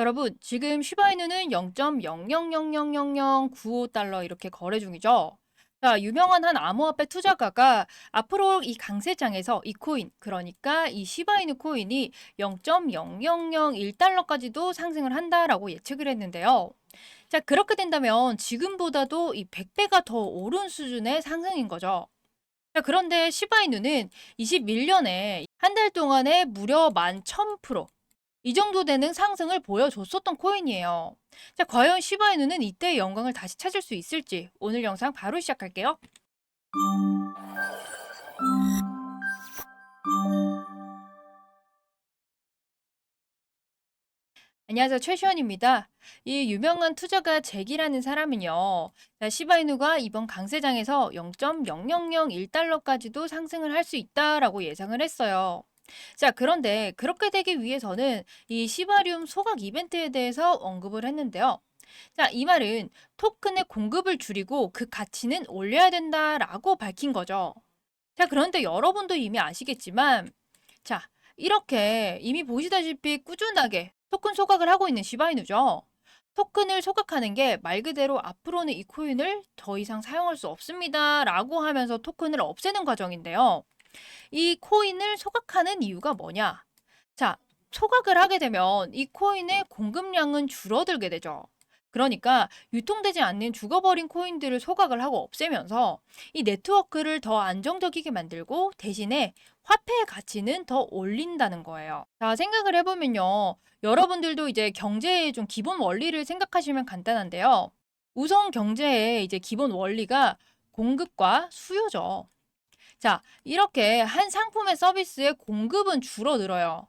여러분, 지금 시바이누는 0.00000095달러 이렇게 거래 중이죠. 자, 유명한 한 암호화폐 투자가가 앞으로 이 강세장에서 이 코인, 그러니까 이 시바이누 코인이 0.0001달러까지도 상승을 한다라고 예측을 했는데요. 자, 그렇게 된다면 지금보다도 이 100배가 더 오른 수준의 상승인 거죠. 자, 그런데 시바이누는 21년에 한 달 동안에 무려 11,000%, 이 정도 되는 상승을 보여줬었던 코인이에요. 자, 과연 시바이누는 이때의 영광을 다시 찾을 수 있을지 오늘 영상 바로 시작할게요. 안녕하세요. 최시원입니다. 이 유명한 투자가 잭이라는 사람은요, 자, 시바이누가 이번 강세장에서 0.0001달러까지도 상승을 할 수 있다라고 예상을 했어요. 자, 그런데 그렇게 되기 위해서는 이 시바리움 소각 이벤트에 대해서 언급을 했는데요. 자, 이 말은 토큰의 공급을 줄이고 그 가치는 올려야 된다라고 밝힌 거죠. 자, 그런데 여러분도 이미 아시겠지만, 자, 이렇게 이미 보시다시피 꾸준하게 토큰 소각을 하고 있는 시바이누죠. 토큰을 소각하는 게 말 그대로 앞으로는 이 코인을 더 이상 사용할 수 없습니다. 라고 하면서 토큰을 없애는 과정인데요. 이 코인을 소각하는 이유가 뭐냐? 자, 소각을 하게 되면 이 코인의 공급량은 줄어들게 되죠. 그러니까 유통되지 않는 죽어버린 코인들을 소각을 하고 없애면서 이 네트워크를 더 안정적이게 만들고 대신에 화폐의 가치는 더 올린다는 거예요. 자, 생각을 해보면요. 여러분들도 이제 경제의 좀 기본 원리를 생각하시면 간단한데요. 우선 경제의 이제 기본 원리가 공급과 수요죠. 자, 이렇게 한 상품의 서비스의 공급은 줄어들어요.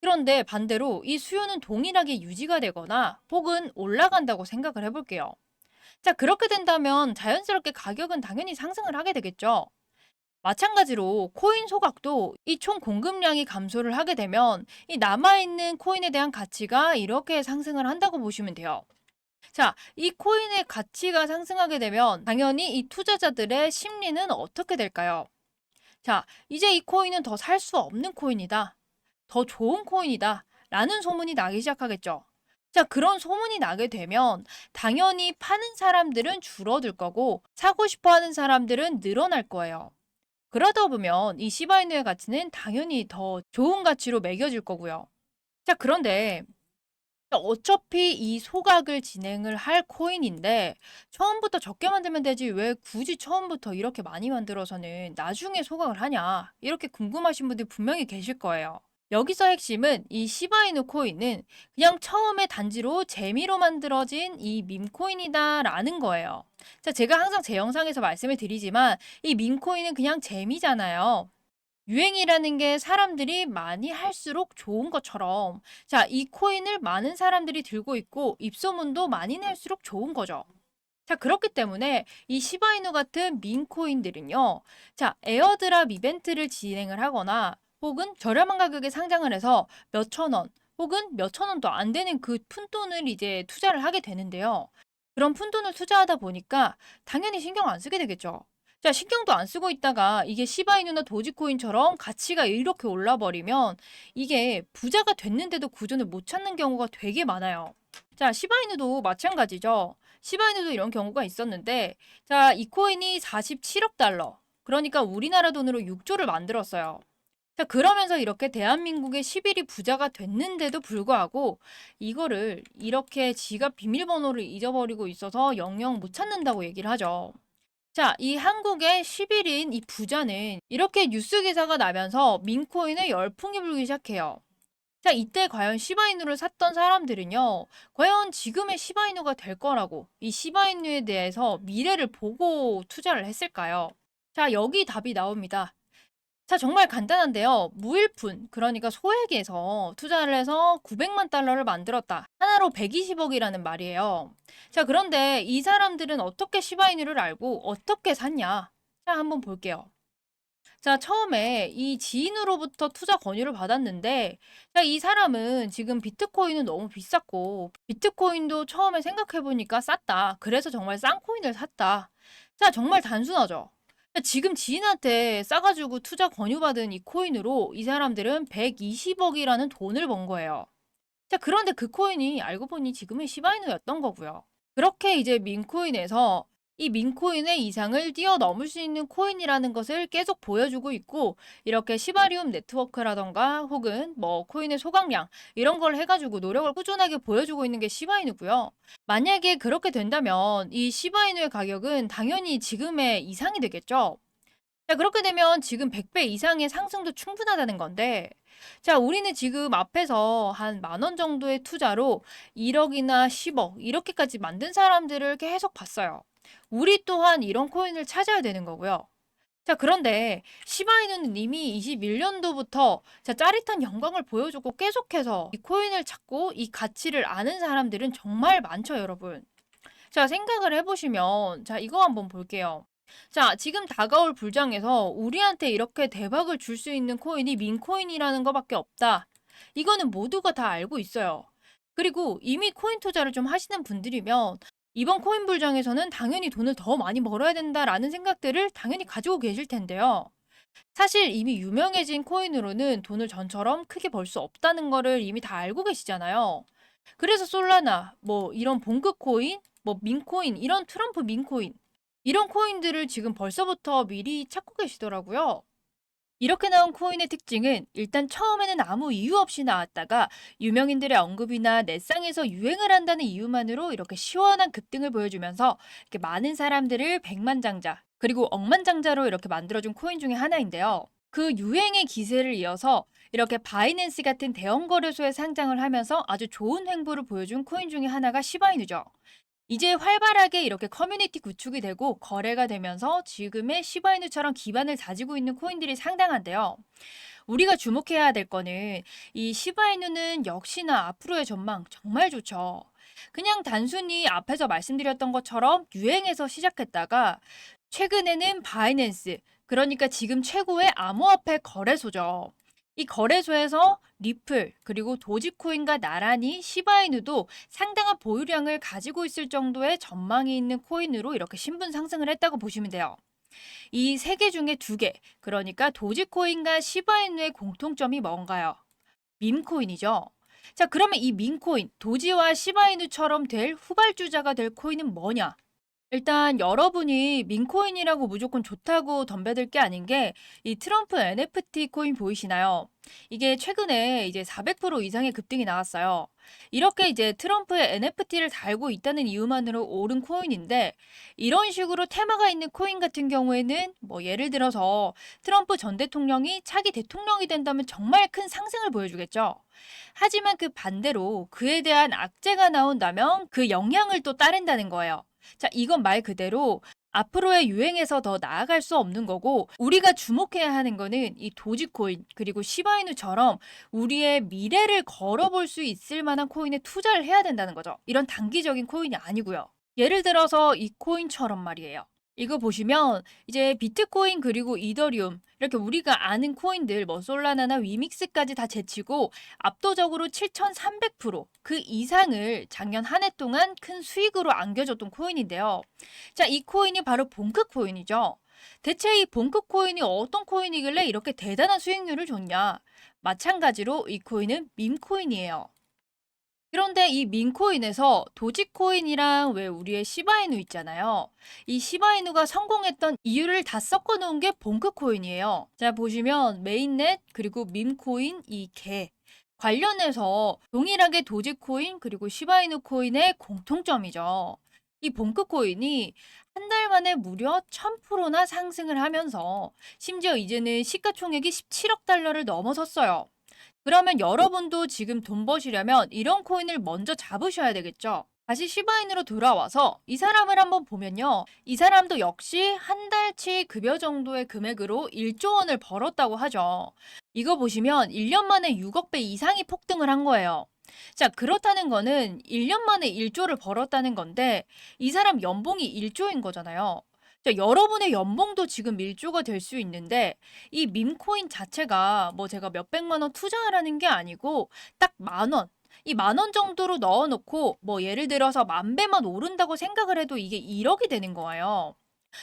그런데 반대로 이 수요는 동일하게 유지가 되거나 혹은 올라간다고 생각을 해볼게요. 자, 그렇게 된다면 자연스럽게 가격은 당연히 상승을 하게 되겠죠. 마찬가지로 코인 소각도 이 총 공급량이 감소를 하게 되면 이 남아있는 코인에 대한 가치가 이렇게 상승을 한다고 보시면 돼요. 자, 이 코인의 가치가 상승하게 되면 당연히 이 투자자들의 심리는 어떻게 될까요? 자, 이제 이 코인은 더 살 수 없는 코인이다. 더 좋은 코인이다. 라는 소문이 나기 시작하겠죠. 자, 그런 소문이 나게 되면 당연히 파는 사람들은 줄어들 거고 사고 싶어 하는 사람들은 늘어날 거예요. 그러다 보면 이 시바이누의 가치는 당연히 더 좋은 가치로 매겨질 거고요. 자, 그런데 어차피 이 소각을 진행을 할 코인인데 처음부터 적게 만들면 되지 왜 굳이 처음부터 이렇게 많이 만들어서는 나중에 소각을 하냐 이렇게 궁금하신 분들 분명히 계실 거예요. 여기서 핵심은 이 시바이누 코인은 그냥 처음에 단지로 재미로 만들어진 이 밈코인이다라는 거예요. 자, 제가 항상 제 영상에서 말씀을 드리지만 이 밈코인은 그냥 재미잖아요. 유행이라는 게 사람들이 많이 할수록 좋은 것처럼 자, 이 코인을 많은 사람들이 들고 있고 입소문도 많이 낼수록 좋은 거죠. 자, 그렇기 때문에 이 시바이누 같은 민 코인들은요. 자, 에어드랍 이벤트를 진행을 하거나 혹은 저렴한 가격에 상장을 해서 몇천 원 혹은 몇천 원도 안 되는 그 푼돈을 이제 투자를 하게 되는데요. 그런 푼돈을 투자하다 보니까 당연히 신경 안 쓰게 되겠죠. 자, 신경도 안 쓰고 있다가 이게 시바이누나 도지코인처럼 가치가 이렇게 올라버리면 이게 부자가 됐는데도 구전을 못 찾는 경우가 되게 많아요. 자, 시바이누도 마찬가지죠. 시바이누도 이런 경우가 있었는데, 자, 이 코인이 47억 달러. 그러니까 우리나라 돈으로 6조를 만들었어요. 자, 그러면서 이렇게 대한민국의 10일이 부자가 됐는데도 불구하고 이거를 이렇게 지갑 비밀번호를 잊어버리고 있어서 영영 못 찾는다고 얘기를 하죠. 자, 이 한국의 10일인 이 부자는 이렇게 뉴스 기사가 나면서 민코인에 열풍이 불기 시작해요. 자, 이때 과연 시바이누를 샀던 사람들은요, 과연 지금의 시바이누가 될 거라고 이 시바이누에 대해서 미래를 보고 투자를 했을까요? 자, 여기 답이 나옵니다. 자, 정말 간단한데요. 무일푼, 그러니까 소액에서 투자를 해서 900만 달러를 만들었다. 하나로 120억이라는 말이에요. 자, 그런데 이 사람들은 어떻게 시바이누를 알고 어떻게 샀냐? 자, 한번 볼게요. 자, 처음에 이 지인으로부터 투자 권유를 받았는데, 자, 이 사람은 지금 비트코인은 너무 비쌌고, 비트코인도 처음에 생각해보니까 쌌다. 그래서 정말 싼 코인을 샀다. 자, 정말 단순하죠. 지금 지인한테 싸가지고 투자 권유받은 이 코인으로 이 사람들은 120억이라는 돈을 번 거예요. 자, 그런데 그 코인이 알고 보니 지금의 시바이누였던 거고요. 그렇게 이제 민코인에서 이 민코인의 이상을 뛰어넘을 수 있는 코인이라는 것을 계속 보여주고 있고 이렇게 시바리움 네트워크라던가 혹은 뭐 코인의 소각량 이런 걸 해가지고 노력을 꾸준하게 보여주고 있는 게 시바이누고요. 만약에 그렇게 된다면 이 시바이누의 가격은 당연히 지금의 이상이 되겠죠. 자, 그렇게 되면 지금 100배 이상의 상승도 충분하다는 건데, 자, 우리는 지금 앞에서 한 만 원 정도의 투자로 1억이나 10억, 이렇게까지 만든 사람들을 계속 봤어요. 우리 또한 이런 코인을 찾아야 되는 거고요. 자, 그런데 시바이누는 이미 21년도부터 자, 짜릿한 영광을 보여주고 계속해서 이 코인을 찾고 이 가치를 아는 사람들은 정말 많죠, 여러분. 자, 생각을 해보시면, 자, 이거 한번 볼게요. 자, 지금 다가올 불장에서 우리한테 이렇게 대박을 줄 수 있는 코인이 민코인이라는 것밖에 없다. 이거는 모두가 다 알고 있어요. 그리고 이미 코인 투자를 좀 하시는 분들이면 이번 코인 불장에서는 당연히 돈을 더 많이 벌어야 된다라는 생각들을 당연히 가지고 계실 텐데요. 사실 이미 유명해진 코인으로는 돈을 전처럼 크게 벌 수 없다는 거를 이미 다 알고 계시잖아요. 그래서 솔라나, 뭐 이런 봉급 코인, 뭐 민코인, 이런 트럼프 민코인, 이런 코인들을 지금 벌써부터 미리 찾고 계시더라고요. 이렇게 나온 코인의 특징은 일단 처음에는 아무 이유 없이 나왔다가 유명인들의 언급이나 넷상에서 유행을 한다는 이유만으로 이렇게 시원한 급등을 보여주면서 이렇게 많은 사람들을 백만장자 그리고 억만장자로 이렇게 만들어준 코인 중에 하나인데요. 그 유행의 기세를 이어서 이렇게 바이낸스 같은 대형 거래소에 상장을 하면서 아주 좋은 횡보를 보여준 코인 중에 하나가 시바이누죠. 이제 활발하게 이렇게 커뮤니티 구축이 되고 거래가 되면서 지금의 시바이누처럼 기반을 다지고 있는 코인들이 상당한데요. 우리가 주목해야 될 거는 이 시바이누는 역시나 앞으로의 전망 정말 좋죠. 그냥 단순히 앞에서 말씀드렸던 것처럼 유행에서 시작했다가 최근에는 바이낸스, 그러니까 지금 최고의 암호화폐 거래소죠. 이 거래소에서 리플 그리고 도지코인과 나란히 시바이누도 상당한 보유량을 가지고 있을 정도의 전망이 있는 코인으로 이렇게 신분 상승을 했다고 보시면 돼요. 이 세 개 중에 두 개, 그러니까 도지코인과 시바이누의 공통점이 뭔가요? 밈코인이죠. 자, 그러면 이 밈코인, 도지와 시바이누처럼 될 후발주자가 될 코인은 뭐냐? 일단 여러분이 민코인이라고 무조건 좋다고 덤벼들 게 아닌 게 이 트럼프 NFT 코인 보이시나요? 이게 최근에 이제 400% 이상의 급등이 나왔어요. 이렇게 이제 트럼프의 NFT를 달고 있다는 이유만으로 오른 코인인데 이런 식으로 테마가 있는 코인 같은 경우에는 뭐 예를 들어서 트럼프 전 대통령이 차기 대통령이 된다면 정말 큰 상승을 보여주겠죠. 하지만 그 반대로 그에 대한 악재가 나온다면 그 영향을 또 따른다는 거예요. 자, 이건 말 그대로 앞으로의 유행에서 더 나아갈 수 없는 거고 우리가 주목해야 하는 거는 이 도지코인 그리고 시바이누처럼 우리의 미래를 걸어볼 수 있을 만한 코인에 투자를 해야 된다는 거죠. 이런 단기적인 코인이 아니고요. 예를 들어서 이 코인처럼 말이에요. 이거 보시면 이제 비트코인 그리고 이더리움 이렇게 우리가 아는 코인들 뭐 솔라나나 위믹스까지 다 제치고 압도적으로 7,300%그 이상을 작년 한 해 동안 큰 수익으로 안겨줬던 코인인데요. 자, 이 코인이 바로 봉크 코인이죠. 대체 이 봉크 코인이 어떤 코인이길래 이렇게 대단한 수익률을 줬냐? 마찬가지로 이 코인은 밈코인이에요. 그런데 이 민코인에서 도지코인이랑 왜 우리의 시바이누 있잖아요. 이 시바이누가 성공했던 이유를 다 섞어 놓은 게 봉크코인이에요. 자, 보시면 메인넷 그리고 밈코인 이 개. 관련해서 동일하게 도지코인 그리고 시바이누 코인의 공통점이죠. 이 봉크코인이 한 달 만에 무려 1000%나 상승을 하면서 심지어 이제는 시가총액이 17억 달러를 넘어섰어요. 그러면 여러분도 지금 돈 버시려면 이런 코인을 먼저 잡으셔야 되겠죠. 다시 시바인으로 돌아와서 이 사람을 한번 보면요. 이 사람도 역시 한 달치 급여 정도의 금액으로 1조 원을 벌었다고 하죠. 이거 보시면 1년 만에 6억 배 이상이 폭등을 한 거예요. 자, 그렇다는 거는 1년 만에 1조를 벌었다는 건데 이 사람 연봉이 1조인 거잖아요. 자, 여러분의 연봉도 지금 밀조가 될 수 있는데 이 밈코인 자체가 뭐 제가 몇백만 원 투자하라는 게 아니고 딱 만 원, 이 만 원 정도로 넣어놓고 뭐 예를 들어서 만 배만 오른다고 생각을 해도 이게 1억이 되는 거예요.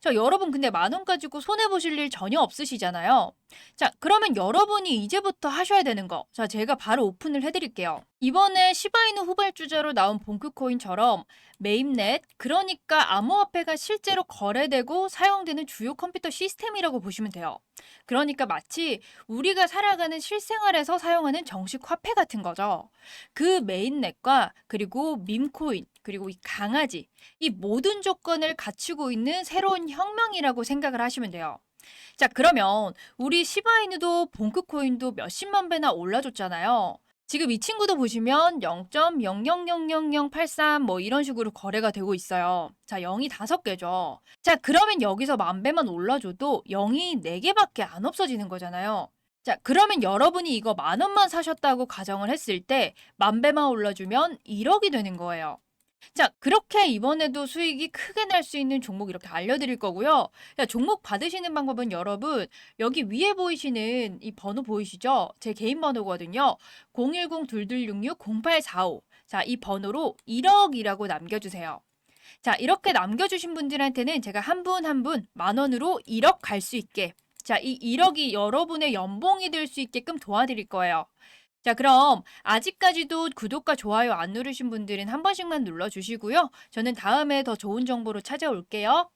자, 여러분 근데 만 원 가지고 손해 보실 일 전혀 없으시잖아요. 자, 그러면 여러분이 이제부터 하셔야 되는 거. 자, 제가 바로 오픈을 해드릴게요. 이번에 시바이누 후발주자로 나온 봉크코인처럼 메인넷, 그러니까 암호화폐가 실제로 거래되고 사용되는 주요 컴퓨터 시스템이라고 보시면 돼요. 그러니까 마치 우리가 살아가는 실생활에서 사용하는 정식 화폐 같은 거죠. 그 메인넷과 그리고 밈코인, 그리고 이 강아지, 이 모든 조건을 갖추고 있는 새로운 혁명이라고 생각을 하시면 돼요. 자, 그러면 우리 시바이누도 봉크코인도 몇십만 배나 올라줬잖아요. 지금 이 친구도 보시면 0.000083 뭐 이런 식으로 거래가 되고 있어요. 자, 0이 다섯 개죠. 자, 그러면 여기서 만 배만 올라줘도 0이 네개밖에 안 없어지는 거잖아요. 자, 그러면 여러분이 이거 만 원만 사셨다고 가정을 했을 때 만 배만 올라주면 1억이 되는 거예요. 자, 그렇게 이번에도 수익이 크게 날 수 있는 종목 이렇게 알려드릴 거고요. 자, 종목 받으시는 방법은 여러분, 여기 위에 보이시는 이 번호 보이시죠? 제 개인 번호거든요. 010-2266-0845. 자, 이 번호로 1억이라고 남겨주세요. 자, 이렇게 남겨주신 분들한테는 제가 한 분 한 분 만 원으로 1억 갈 수 있게. 자, 이 1억이 여러분의 연봉이 될 수 있게끔 도와드릴 거예요. 자, 그럼 아직까지도 구독과 좋아요 안 누르신 분들은 한 번씩만 눌러주시고요. 저는 다음에 더 좋은 정보로 찾아올게요.